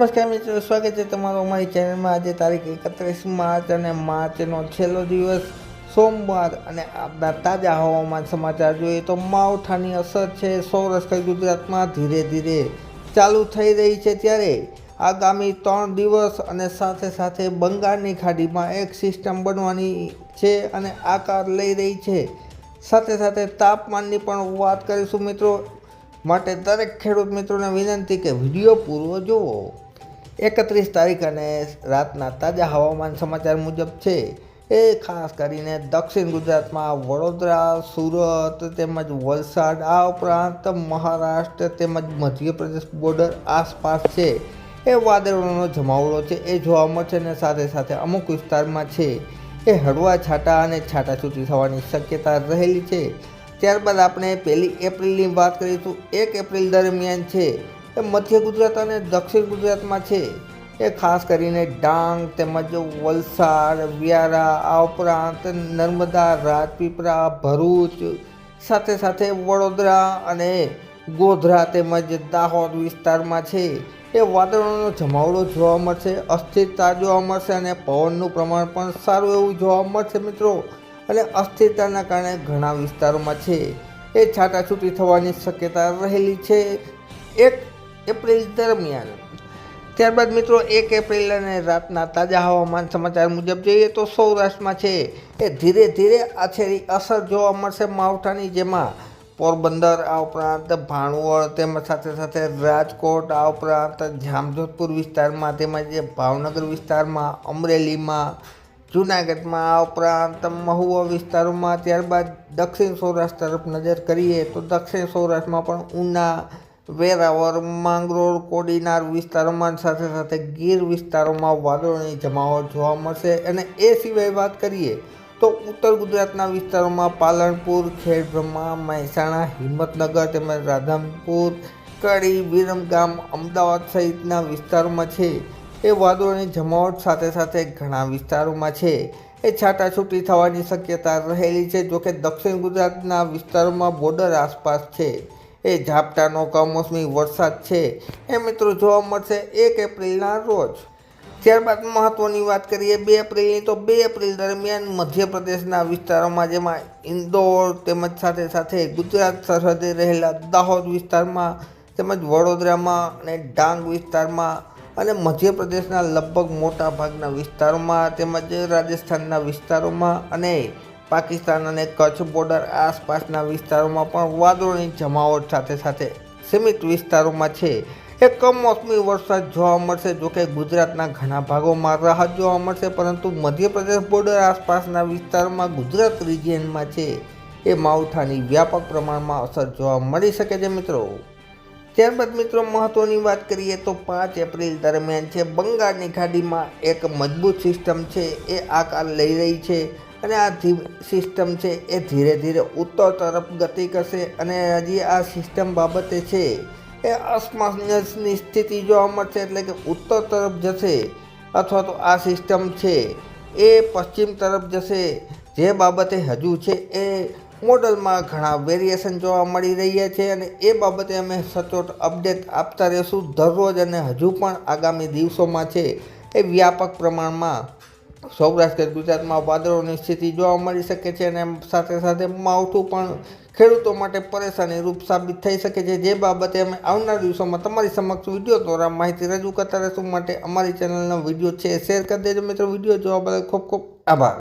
નમસ્કાર મિત્રો, સ્વાગત છે તમારું અમારી ચેનલમાં. આજે તારીખ એકત્રીસ માર્ચ અને માર્ચનો છેલ્લો દિવસ સોમવાર અને આપણા તાજા હવામાન સમાચાર જોઈએ તો માવઠાની અસર છે સૌરાષ્ટ્ર ગુજરાતમાં ધીરે ધીરે ચાલુ થઈ રહી છે ત્યારે આગામી ત્રણ દિવસ અને સાથે સાથે બંગાળની ખાડીમાં એક સિસ્ટમ બનવાની છે અને આકાર લઈ રહી છે. સાથે સાથે તાપમાનની પણ વાત કરીશું મિત્રો. માટે દરેક ખેડૂત મિત્રોને વિનંતી કે વીડિયો પૂરો જુઓ. એકત્રીસ તારીખ અને રાતના તાજા હવામાન સમાચાર મુજબ છે એ ખાસ કરીને દક્ષિણ ગુજરાતમાં વડોદરા, સુરત તેમજ વલસાડ, આ ઉપરાંત મહારાષ્ટ્ર તેમજ મધ્યપ્રદેશ બોર્ડર આસપાસ છે. એ વાદળોનો જમાવડો છે, એ જોવા મળશે અને સાથે સાથે અમુક વિસ્તારમાં છે. એ હળવા છાંટા અને છાંટાછૂટી થવાની શક્યતા રહેલી છે. ત્યારબાદ આપણે પહેલી એપ્રિલની વાત કરીશું. એક એપ્રિલ દરમિયાન છે એ મધ્ય ગુજરાત અને દક્ષિણ ગુજરાતમાં છે. એ ખાસ કરીને ડાંગ તેમજ વલસાડ, વ્યારા, આ ઉપરાંત નર્મદા, રાજપીપળા, ભરૂચ, સાથે સાથે વડોદરા અને ગોધરા તેમજ દાહોદ વિસ્તારમાં છે. એ વાદળોનો જમાવડો જોવા મળશે, અસ્થિરતા જોવા મળશે અને પવનનું પ્રમાણ પણ સારું એવું જોવા મળશે મિત્રો. અને અસ્થિરતાના કારણે ઘણા વિસ્તારોમાં છે. એ છાટાછૂટી થવાની શક્યતા રહેલી છે. એક એપ્રિલ દરમિયાન. ત્યારબાદ મિત્રો એક એપ્રિલ અને રાતના તાજા હવામાન સમાચાર મુજબ જોઈએ તો સૌરાષ્ટ્રમાં છે એ ધીરે ધીરે આછેરી અસર જોવા મળશે માવઠાની, જેમાં પોરબંદર આ ઉપરાંત ભાણવડ તેમજ સાથે સાથે રાજકોટ આ ઉપરાંત જામજોધપુર વિસ્તારમાં તેમજ ભાવનગર વિસ્તારમાં, અમરેલીમાં, જૂનાગઢમાં આ ઉપરાંત મહુવા વિસ્તારોમાં. ત્યારબાદ દક્ષિણ સૌરાષ્ટ્ર તરફ નજર કરીએ તો દક્ષિણ સૌરાષ્ટ્રમાં પણ ઉના વેરાવળ, માંગરોળ, કોડીનાર વિસ્તારોમાં સાથે સાથે ગીર વિસ્તારોમાં વાદળોની જમાવટ જોવા મળશે. અને એ સિવાય વાત કરીએ તો ઉત્તર ગુજરાતના વિસ્તારોમાં પાલનપુર, ખેડબ્રહ્મા, મહેસાણા, હિંમતનગર તેમજ રાધનપુર, કડી વિરમગામ અમદાવાદ સહિતના વિસ્તારોમાં છે. એ વાદળોની જમાવટ સાથે સાથે ઘણા વિસ્તારોમાં છે. એ છાટાછૂટી થવાની શક્યતા રહેલી છે, જોકે દક્ષિણ ગુજરાતના વિસ્તારોમાં બોર્ડર આસપાસ છે. એ ઝાપટાનો કમોસમી વરસાદ છે. એ મિત્રો જોવા મળશે એક એપ્રિલના રોજ. ત્યારબાદ મહત્ત્વની વાત કરીએ બે એપ્રિલની, તો બે એપ્રિલ દરમિયાન મધ્યપ્રદેશના વિસ્તારોમાં, જેમાં ઇન્દોર તેમજ સાથે સાથે ગુજરાત સરહદે રહેલા દાહોદ વિસ્તારમાં તેમજ વડોદરામાં અને ડાંગ વિસ્તારમાં અને મધ્યપ્રદેશના લગભગ મોટા ભાગના વિસ્તારોમાં તેમજ રાજસ્થાનના વિસ્તારોમાં અને પાકિસ્તાન અને કચ્છ બોર્ડર આસપાસના વિસ્તારોમાં પણ વાદળોની જમાવટ સાથે સાથે સીમિત વિસ્તારોમાં છે. એ કમોસમી વરસાદ જોવા મળશે જોકે ગુજરાતના ઘણા ભાગોમાં રાહત જોવા મળશે, પરંતુ મધ્યપ્રદેશ બોર્ડર આસપાસના વિસ્તારોમાં ગુજરાત રિજિયનમાં છે. એ માવઠાની વ્યાપક પ્રમાણમાં અસર જોવા મળી શકે છે મિત્રો. ત્યારબાદ મિત્રો મહત્ત્વની વાત કરીએ તો પાંચ એપ્રિલ દરમિયાન છે. બંગાળની ખાડીમાં એક મજબૂત સિસ્ટમ છે. એ આકાર લઈ રહી છે. અને આ સિસ્ટમ છે એ ધીરે ધીરે ઉત્તર તરફ ગતિ કરશે અને હજી આ સિસ્ટમ બાબતે છે એ અસમંજસની સ્થિતિ જોવા મળશે એટલે કે ઉત્તર તરફ જશે અથવા તો આ સિસ્ટમ છે એ પશ્ચિમ તરફ જશે. જે બાબતે હજુ છે એ મોડલમાં ઘણા વેરિએશન જોવા મળી રહ્યા છે અને એ બાબતે અમે સચોટ અપડેટ આપતા રહીશું દરરોજ અને હજુ પણ આગામી દિવસોમાં છે એ વ્યાપક પ્રમાણમાં. સૌરાષ્ટ્ર ગુજરાતમાં વાદળોની સ્થિતિ જોવા મળી શકે છે અને સાથે સાથે માવઠું પણ ખેડૂતો માટે પરેશાની રૂપ સાબિત થઈ શકે છે. જે બાબતે અમે આવનાર દિવસોમાં તમારી સમક્ષ વીડિયો દ્વારા માહિતી રજૂ કરતા રહેશું. માટે અમારી ચેનલનો વીડિયો છે, શેર કરી દેજો. મિત્રો, વીડિયો જોવા બદલ ખૂબ ખૂબ આભાર.